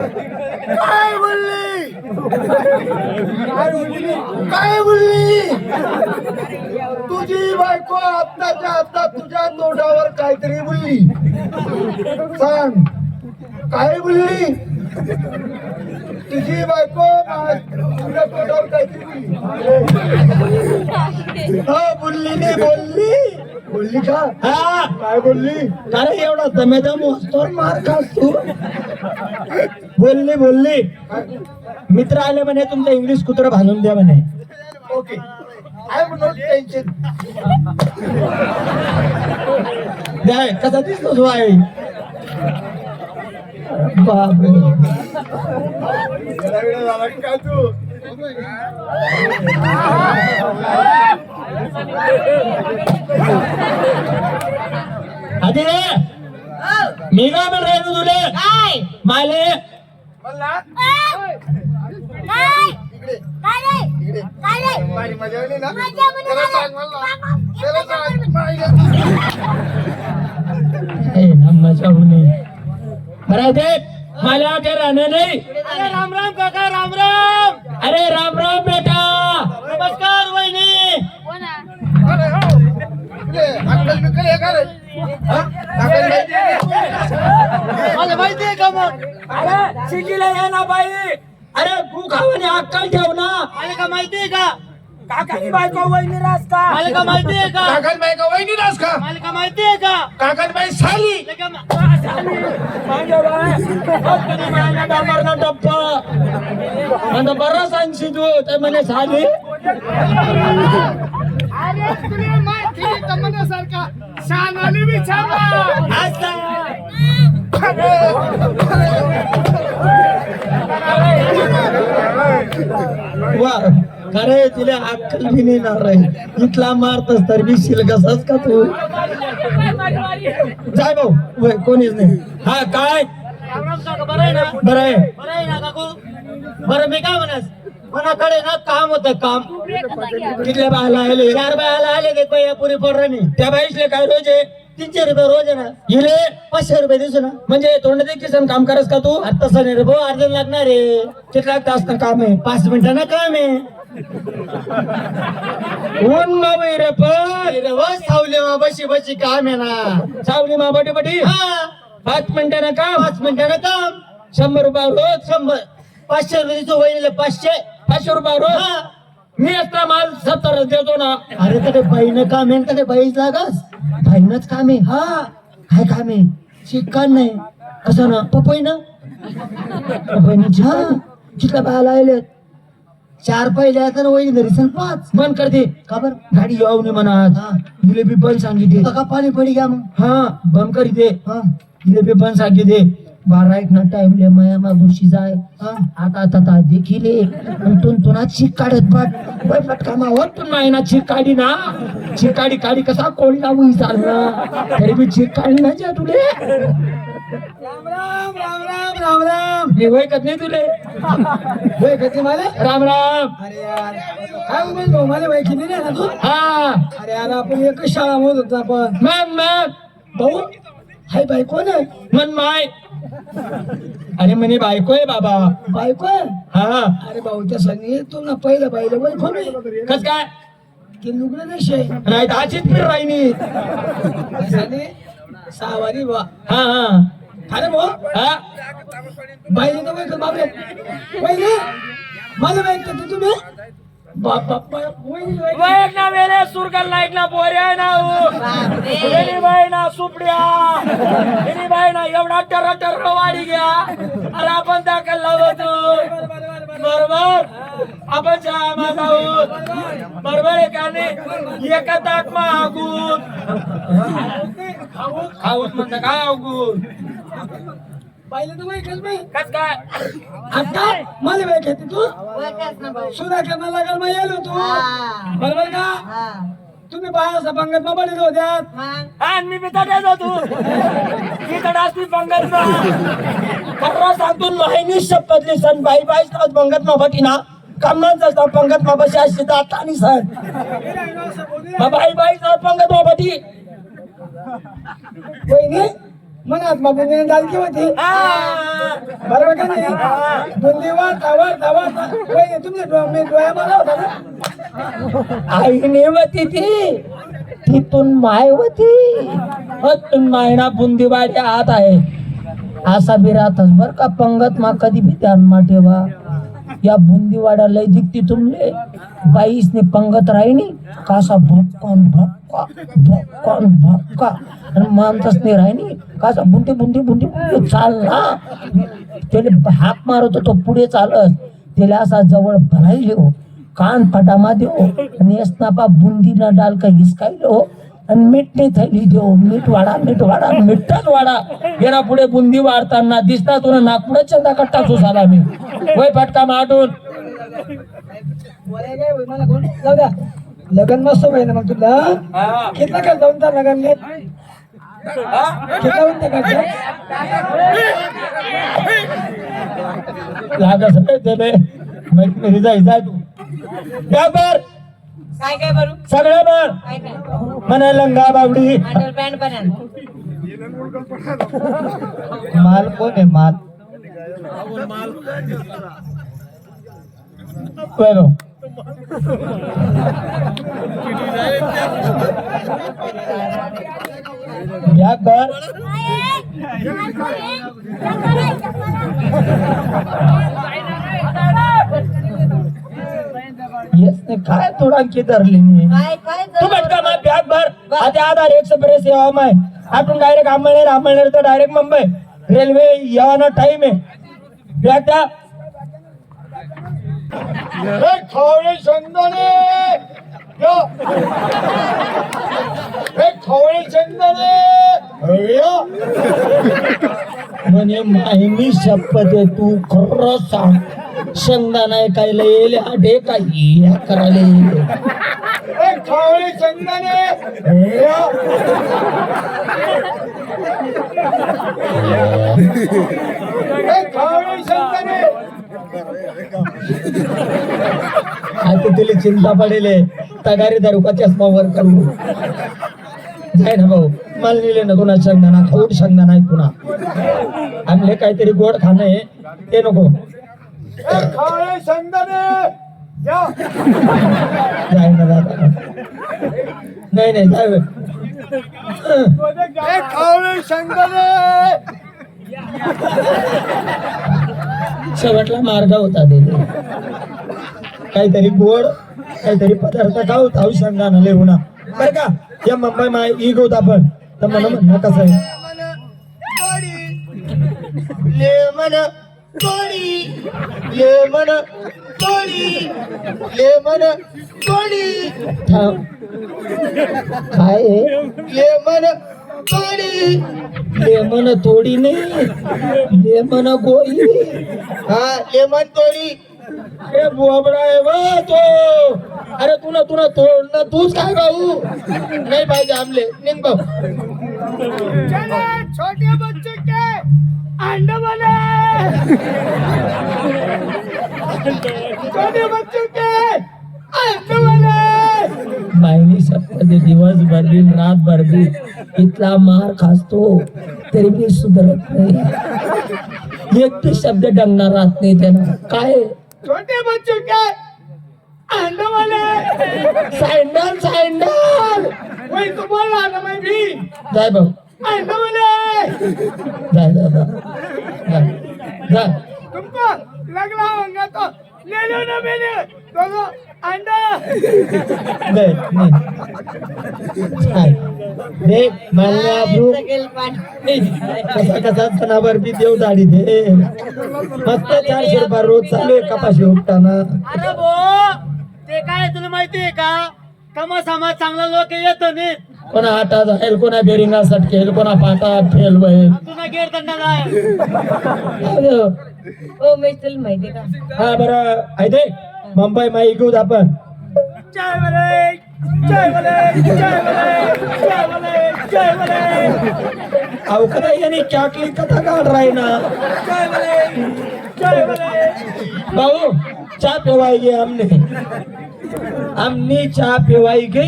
काय बोलली? काय बोलली? तुझी बायको आत्ताच्या आत्ता तुझ्या तोंडावर काहीतरी बोलली. सांग. काय बोलली? तुझी बायको तुझ्या तोंडावर काहीतरी बोलली. हा बोलली नाही बोलली. बोलली का? हा. काय बोलली? अरे एवढा दमेदा मोजतो मार खास तू. बोलली बोलली. मित्र आले म्हणे तुमचं इंग्लिश कुत्र भांडून द्या म्हणे. Okay I am not tension कसा दिसतो तो आहे बापरे. झाला काय तू आधी रे मी काय म्हण रे तू तुले? काय? माले मला? ते मला. काय राहणं नाही. अरे राम राम काका राम राम. अरे राम राम बेटा. नमस्कार वहिनी. अरे हो इकडे अंकल बिकल हे का हा? का मग अरे शिकीला ये ना बाई अरे तू खावाने अक्कल ठेव ना मला का माहिती आहे का काकाची बायको वहिनी रास्ता मला का माहिती आहे का काकाच बाई का वहिनी नास का मला का माहिती आहे का काकाच बाई साली का म्हणतो बरं सांगशी तू तर म्हणे साली अरे तुला माहिती आहे का मनासारखा शानाली बिछावा असं. वा खरे तिला अक्कल बी नाही ना रे. इथला मारतस तर बी कसाच का तू? जाय भाऊ वय, कोणीच नाही? हा काय? बर बरं आहे. ना बरं आहे बरं मी काय म्हणस मनाकडे ना काम होतं काम. तिथल्या बायला आले चार बायाला आले ते पुरी पोर नाही. त्या बाईसले काय रोज आहे? तीनशे रुपये रोज आहे ना. हिले पाचशे रुपये दिसू ना म्हणजे तोंड ते किसन काम करस का तू? आता तसं नाही रे भाऊ अर्जंट लागणार आहे. कितला तास ना काम आहे? पाच मिनिटांना काम आहे. ऊन मावई रे पण. सावले मा बशी बशी काम आहे ना. सावली मा बटी बटी हा. पाच मिनिटानं काम. पाच मिनिटांना काम. शंभर रुपये रोज. शंभर. पाचशे रुपये देतो वहिनीला पाचशे. पाचशे रुपये रोज. हा. मी असता माल सत्तर देतो ना. अरे तरी बाईनं काम आहे तरी बाईच लागस. बाईनच काम आहे. हा काय काम आहे? शिकान नाही. कसं ना. पपई ना? पपईनं हा. चिकला बायला आले चार पहिले आता ना वहिनी घरी सांग. पाच. बंद करते का बर? गाडी येऊ नये म्हणा आज हा. हिले बी बंद सांगितले. का पाणी पडी घ्या मग? हा बंद करी दे हा. हिले बी बंद सांगितले. बारा एक ना टाइमले माया मा घुशी जाय आता आता देखिले तुन तुना चिक काढत पट वय पटका मा होत तुन माय ना चिक काढी ना? चिक काढी काढी कसा कोळी लावू चालना तरी मी चिक काढी ना जा तुले? राम राम राम राम राम राम. मी वय कत नाही तुले? होय कधी मला? राम राम. अरे यार काय उमेश भाऊ? मला माहिती नाही ना तू? हा. अरे यार आपण एकच शाळा म्हणत होतो आपण. मॅम मॅम भाऊ हाय बाई कोण आहे? मन माय. अरे म्हणे बायको आहे बाबा. बायको आहे? हा. अरे भाऊ त्या संगी तू ना पहिलं पाहिलं वय आहे? कस काय? की लुगडं नशे नाही अशीच फिर राहिनी सहावारी बा हा हा. अरे भाऊ हा. बाईने तर बाबरे पहिले मला माहीत का तुम्ही वैक ना वेले सुरगल लाइट ना पोऱ्या ना बाई ना सुपड्या. बाई ना एवढा टर टर वाढी घ्या. अरे आपण दाखल लावतो. बरोबर? आपण चहा जाऊ बरोबर नाही? एका ताक मा हागून खाऊन म्हणता काय हागून पाहिलं तर वय कस बाई कस काय? आता मला माहीत आहे तू? सुद्धा करणार लागल मग येलो तू बरोबर का? तुम्ही बाया पंगत मग बडीत होत्यात आणि मी बिताड्याच होतो मी तडास मी पंगत ना. खरं सांगतो महिनी शपथली सण. बाई बाई असतात पंगत मा बटी ना. कम्माच असतात पंगत मा बशी असते दाता आणि सण. मग बाई बाई असतात पंगत मा वहिनी मनात बाबूने दालकी होती. बरोबर का नाही वाढता वाढता वाढता वय तुमच्या डोळ्या मी डोळ्या मला होता ना. आईने होती ती. तिथून माय होती. हतून मायना बुंदीवाडी आत आहे. असा बी राहतच बर का. पंगत मा कधी बी ध्यान मा ठेवा. या बुंदीवाडा लय दिखती तुमले. बाईसने पंगत राहिनी कासा भक्कन भक्का भक्कन भक्का आणि मानतच नाही राहिनी कासा बुंदी बुंदी बुंदी बुंदी चाल ना. त्याला हाक मारत होतो पुढे चालत. त्याला असा जवळ भरायले हो कान फटामा देऊ आणि यसनापा बुंदी न डाल का हिसकायलो आणि मीठ नाही थैली देऊ. मीठ वाडा मीठ वाडा मिठच वाडा गेला पुढे बुंदी वाढताना दिसता तुला नागपुढे चंदा कट्टा झाला मी. वय फटका माटून काय लग्न मस्त होईल ना मग तुला? हा. कितना कर जाऊन त्या काय काय भरू सगळं बर काय काय म्हणा लंगा बावडी अंडर पॅन्ट माल कोण आहे माल बरो या कर. काय थोडा की धरली मी? तू बटका मग बॅग भर. आता आधार एक्सप्रेस यावा माय. आपण डायरेक्ट आंबळनेर आंबळनेर तर डायरेक्ट मुंबई. रेल्वे यावाना टाइम आहे. बॅग द्या. हे खवळे या. हे खवळे या. म्हणे माहिनी शपथ आहे तू खरं सांग शेंगदाणा ऐकायला येईल आडे काही या करायला येईल खवळे शेंगदाणे आता तुला चिंता पडेल तगारी दारू का चष्मावर करू? जाय ना भाऊ. मला नेले ना तुला शेंगदाणा खाऊड शेंगदाणा आहे पुन्हा. आणले काहीतरी गोड खाणं आहे. ते नको. जाय ना दादा. नाही नाही जाय बे. खवळे शेंगदाणे! शेवटला मार्ग होता ते काहीतरी गोड काहीतरी पदार्थ खाऊ खाऊ शेंगदाणा लिहू ना बरं का? या मुंबई मा ई गोत आपण. तर मला म्हणणं कसं आहे? लेमन लेमन लेमन काय आहे? लेमन लेमन थोडी नाही लेमन गोळी हा लेमन कोळी अरे बोबडा आहे वा तो। अरे तुला तुला तोडणं तूच काय भाऊ? नाही पाहिजे आमले निघ भाऊ छोटे बच्चे के अंडे बने। छोटे बच्चे के अंडे बने। मायनी सप्ताह दिवसभर बी रातभर बी इथला मार खासतो तरी बी सुधरत नाही. एक बी शब्द डंगणार राहत नाही त्यानं काय? छोटे बच्चे के अंडे बने सँडल सँडल वही तो बोल रहा था मैं भी जाय भाऊ अंडे बने जाय जाय जाय. जाय. जाय. तुमको लग रहा होगा तो ले लो ना मैंने दोनों अंडा दे नहीं. जाय देख मला पाठ कसा कसा जनावर बी देव दाढी दे. मस्त चारशे रुपये रोज चालू आहे कपाशी उपटाना अरे भो ते काय तुला माहितीये का? कमा समाज चांगला लोक येतो नी. कोणा आटा जाईल कोणा बेरिंगा सटकेल कोणा पाटा फेल होईल. तुला जाय हो मी तुला का? हा बरं. आहे ते? मुंबई मा इकूत आपण जय मले जय मले जय मले जय मले जय मले अहो कदा याने चाकली कथा काढ राही ना जय मले जय मले भाऊ चहा पिवाई गे हमने हमने चहा पिवाई गे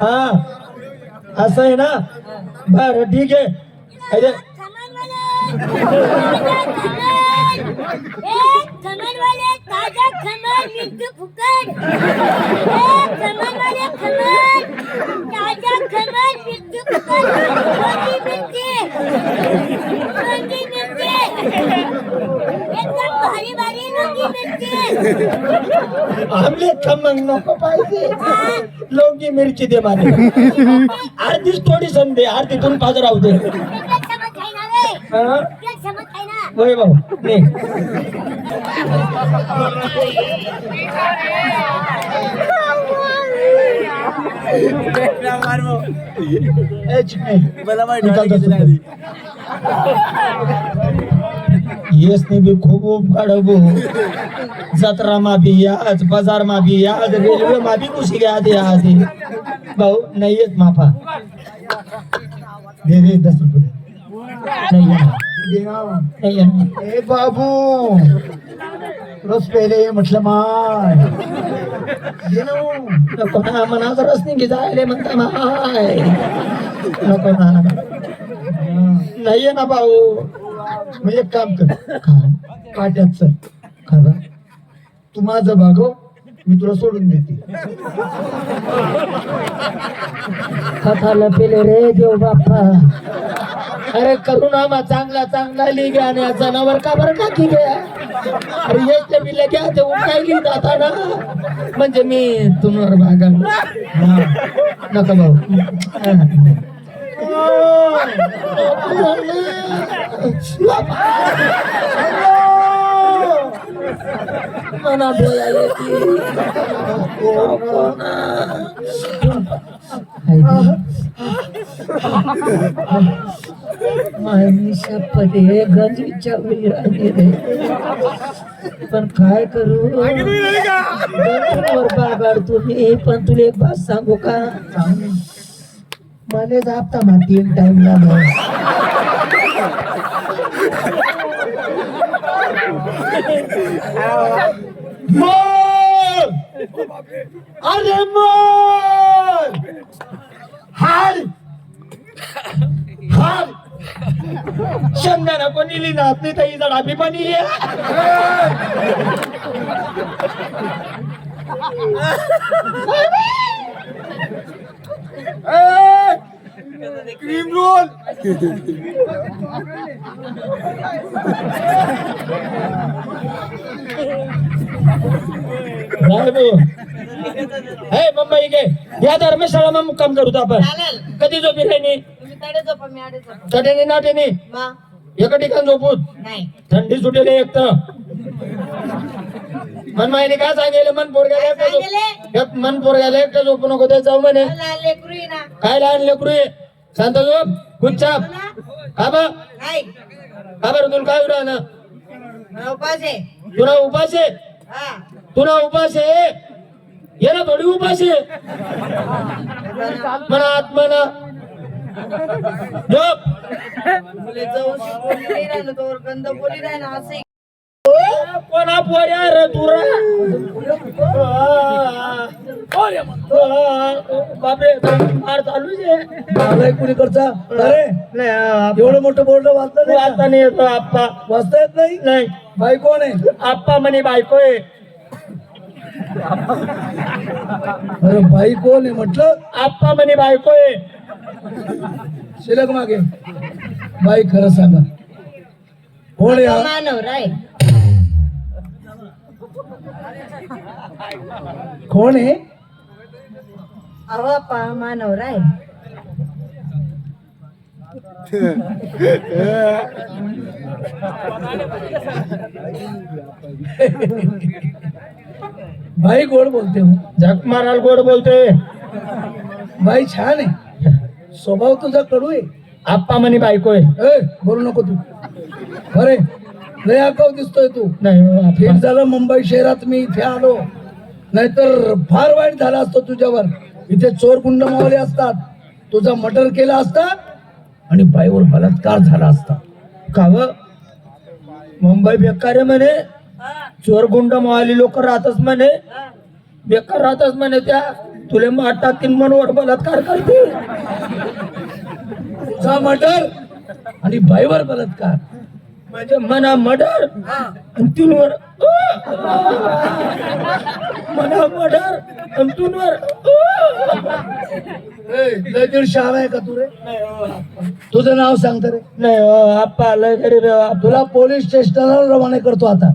हा असं आहे ना बर ठीक आहे अरे खमरवाले ताजा खमर मिर्च फुकट खमरवाले खमर ताजा खमर मिर्च फुकट कोणती मिरची कोणती मिरची एकदम भारी भारी लोकी मिरची आमलेट खमंग नको पाहिजे लवंगी मिरची दे मला अर्धीच थोडी संधी अर्धीतून पाच राहू दे होय भाऊ ने ए, येस ने बी खूप उपकाळ जत्रा माफी बी आज बाजार माफी बी आज रेल्वे माफी कुशी घ्या दे आज भाऊ नाही येत माफा दे दे दस रुपये नाही येणार. नाही येणार. ए बाबू रोज पहिले ये म्हटलं माय. दे ना. नको ना मना रस निघी जायले म्हणता माय. नको ना नाही आहे ना भाऊ. मग एक काम कर. काय काट्यात चल. खबर तू माझं भागव मी तुला सोडून देते. कथाला पेले रे देव बाप्पा. अरे करुणामा चांगला चांगला लिग आणि जनावर का बरं टाकी घ्या अरे येते मी घ्या ते उठायली जाता ना? म्हणजे मी तुम्हाला भागा नका भाऊ. मना बोलायला शपथ हे रे पण काय करू? बाबाड तुम्ही पण तुला एक बात सांगू का? मला जापता मा तीन टाइम मोर अरे मोर हार! हार! शेंगदाणा कोणी लिहिणार नाही तर ही जड आम्ही पण लिहिली. क्रीम रोल हे मुंबई गे. या धर्मशाळा मग मुक्काम करू आपण. कधी झोपी राहिनी तुम्ही तडे झोपा मी आडे झोपा. चटेने नाटेने मा? एका ठिकाण झोपूत नाही. थंडी सुटेली एक तर. मन माहिती काय सांगेल? मन पोरग्याला एकटं झोप- सांगेले? एक मन पोरग्याला एकटं झोपू नको ते जाऊ म्हणे. लहान लेकरू आहे ना. काय लहान लेकरू आहे? शांत झोप गुच्चाप का बा? नाही. का बरं तुला काय राहणं मला उपास आहे. तुला उपास आहे? हा. तुला उपास आहे? ये ना थोडी उपास आहे. म्हणा आत्मना झोप कोणा पोऱ्या रे तुरा? बापरे फार चालू आहे. कुणी करता अरे नाही एवढं मोठं बोर्ड वाचता नाही वाचता नाही येतो आप्पा. वाचता येत नाही? नाही. बाई कोण आहे? आप्पा म्हणे बायको आहे. अरे बाई कोण आहे म्हटलं? आप्पा म्हणे बायको आहे. शिलक मागे. बाई खरं सांगा. कोण हा? राय. कोण आहे अहो पा बाई गोड बोलते हो. झक माराल गोड बोलतोय. बाई छान आहे. स्वभाव तुझा कडू आहे. आप्पा म्हणे बायको आहे. बोलू नको तू. अरे लय दिसतोय तू. नाही ठीक झालं मुंबई शहरात मी इथे आलो. नाहीतर फार वाईट झालं असतं तुझ्यावर. इथे चोर गुंड मावले असतात. तुझा मर्डर केला असता आणि बाईवर बलात्कार झाला असता. काव मुंबई बेकार आहे म्हणे. चोर गुंड मोहाली लोक राहतच म्हणे. बेकार राहतच म्हणे त्या. तुले मार टाकीन मनवर बलात्कार करते तुझा मर्डर. आणि बाईवर बलात्कार. म्हणजे मना मर्डर. आणि तीनवर मना मर्डर. आणि तीनवर शाह लय दीड आहे का तू रे? तुझं नाव सांगत रे. नाही हो, आप्पा लय गरीब आहे, तुला पोलीस स्टेशनला रवाना करतो आता.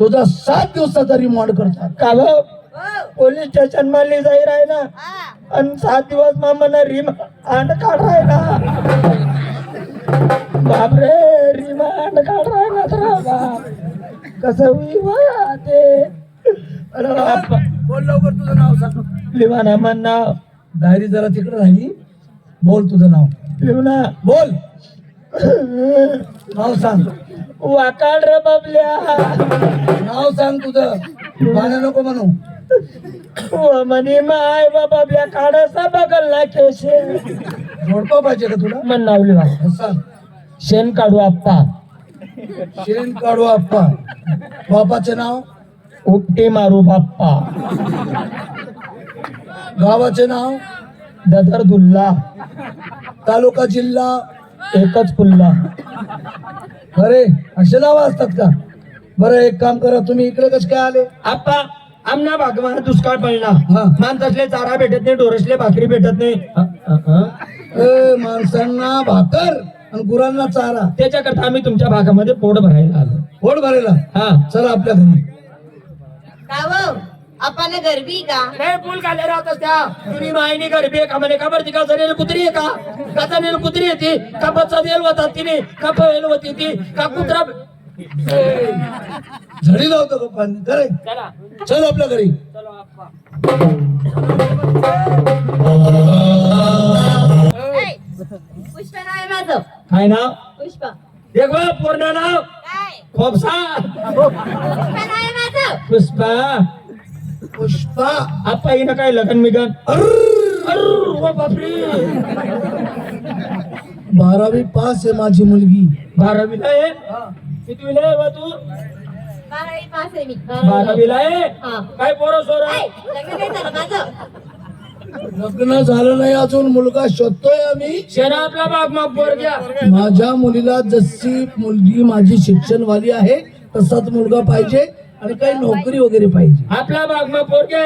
तुझा सात दिवसाचा रिमांड करतो का भाऊ? पोलीस स्टेशनमध्ये जाहीर आहे ना. आणि सात दिवस मामाना रिमांड काढाय ना. बापरे रिमांड काढाय ना तर बाप. कसं ते? अरे बाप. बोल लवकर तुझं नाव सांग. लिवाना मन नाव डायरी जरा तिकडे राहिली. बोल तुझं नाव. लिवना. बोल. नाव सांग. वाकाड रे बाबल्या. नाव सांग तुझं. गाणं नको म्हणू. म्हणे माय बाबल्या काढासा बघल ना केशे जोडपा पाहिजे का तुला? मन नाव लिवा सांग शेण काढू आप्पा. शेण काढू आप्पा. बापाचे नाव? उपटी मारू बाप्पा. गावाचे नाव? ददर दुल्ला. तालुका जिल्हा? एकच पुल्ला. अरे असे नाव असतात का? बरं एक काम करा तुम्ही इकडे कसं काय आले? आप्पा. आमना भागवान दुष्काळ पडला. हा. माणसासले चारा भेटत नाही डोरसले भाकरी भेटत नाही. माणसांना भाकर आणि गुरांना चारा. त्याच्याकरता आम्ही तुमच्या भागामध्ये पोट भरायला आलो. पोट भरायला? हा. चला आपल्या घरी. का आपण गरबी का? नाही फुल खाले राहत त्या तुम्ही मायनी गरबी आहे का? म्हणे का बरं ती का जनेल कुत्री आहे का? का कुत्री येते का बच्चा देल होता तिने? का होती ती? का कुत्रा झडी लावतो करे चला. चल आपल्या घरी. चलो आप्पा. पुष्पा नाव आहे माझं. काय नाव? पुष्पा. देख बा, पूर्ण नाव? काय? खोपसा. पुष्पा नाव आहे माझं. पुष्पा. पुष्पा. आप्पा येणं काय लगन मिगन अर्र, ओ बापरे. बारावी पास आहे माझी मुलगी. बारावीला आहे? कितवीला आहे बा तू? बारावी पास आहे मी. बारावीला आहे? हा. काय पोरं सोर? काय? लग्न नाही झालं माझं? लग्न झालं नाही अजून मुलगा शोधतोय आम्ही. शेणा आपला बाग मग पोर घ्या. माझ्या मुलीला जशी मुलगी माझी शिक्षणवाली आहे तसाच मुलगा पाहिजे आणि काही नोकरी वगैरे पाहिजे. आपला बाग मग पोर घ्या.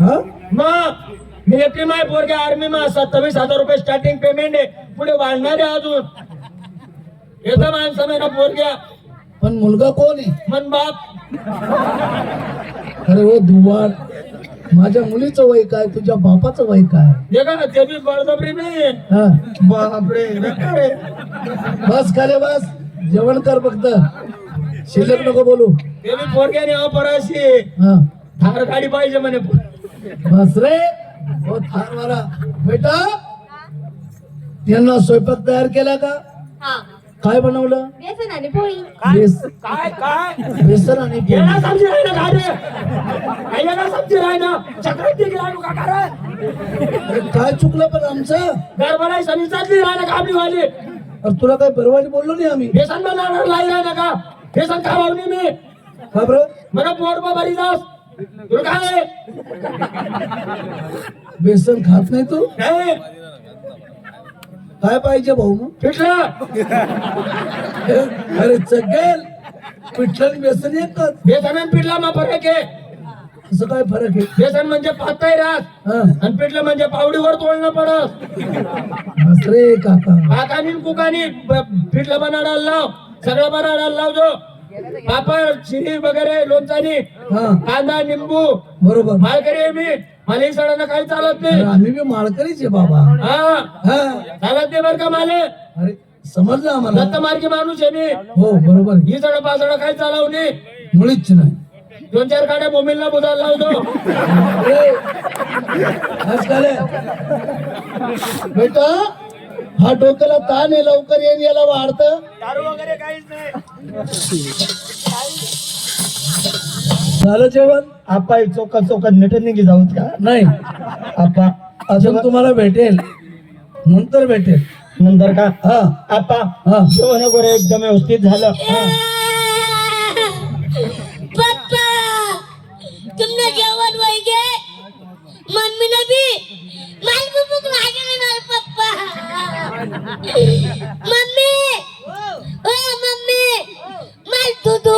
हा? मग मी एकटी माय पोरगे आर्मी मा सत्तावीस हजार रुपये स्टार्टिंग पेमेंट आहे. पुढे वाढणार आहे अजून. येतं माणसं मेरा पोरग्या. पण मुलगा कोण आहे? मन बाप. अरे ओ दुवार माझ्या मुलीचं वय काय तुझ्या बापाचं वय काय? हे का ते बी बळजबरी नाही हा. बापरे बेकार आहे. बस खाले बस जेवण कर फक्त. शिल्लक नको बोलू. ते बी पोरग्याने अपराशी हा. थार गाडी पाहिजे म्हणे बस रे. हो थारवाला. बेटा यांना स्वयंपाक तयार केला का? हा. काय बनवलं? बेसन आणि पोळी. बेस काय? काय? बेसन आणि पोळी. येणार समजी राही ना गाडी. काय येणार समजी राही ना. चक्रात का कारण अरे काय चुकलं पण आमचं? गरबराई सनी चालली राही ना काबली वाली अरे तुला काय परवानी बोललो नाही आम्ही? बेसन बनवणार लाई राही ना का? बेसन खावावनी मी का बरं? मला पोट बरी जास. तुला काय? आहे? बेसन खात नाही तू? काय पाहिजे भाऊ मग? पिठलं. अरे चगेल पिठलं बेसन एकच बेसन आणि पिठला मा फरक आहे. असं काय फरक आहे? बेसन म्हणजे पातळ राहत हा. आणि पिठलं म्हणजे पावडीवर तोडणं पडत बस रे काका. काकानी कुकानी ब- पिठलं बनाडायला लाव. सगळं बनाडायला लाव जो पापड चिनी वगैरे लोणचानी हा. कांदा निंबू. बरोबर. मालकरी आहे मी. मला सडांना काही चालत नाही. आम्ही बी माळकरीच आहे बाबा. हा. हा. चालत नाही बरं का माले अरे समजलं आम्हाला. दत्त मार्गी माणूस आहे मी. हो बरोबर. ही सड पासड काही चालव नाही. मुळीच नाही. दोन चार गाड्या बोंबीलला बुजायला लावतो. ए. बेटा हा डोक्याला ताण आहे लवकर येईन याला वाढत. दारू वगैरे काहीच नाही. झालं जेवण? आपा चौका चौकात नेटत नाही जाऊत का? नाही. आपा अजून? तुम्हाला भेटेल. नंतर भेटेल. नंतर का? हा. आपा हा. जेवण वगैरे एकदम व्यवस्थित झालं. पप्पा तुमने जेवण वही गे मम्मी ने भी माल भूक लागले ना पप्पा पप्पा. मम्मी ओ मम्मी. मला दूध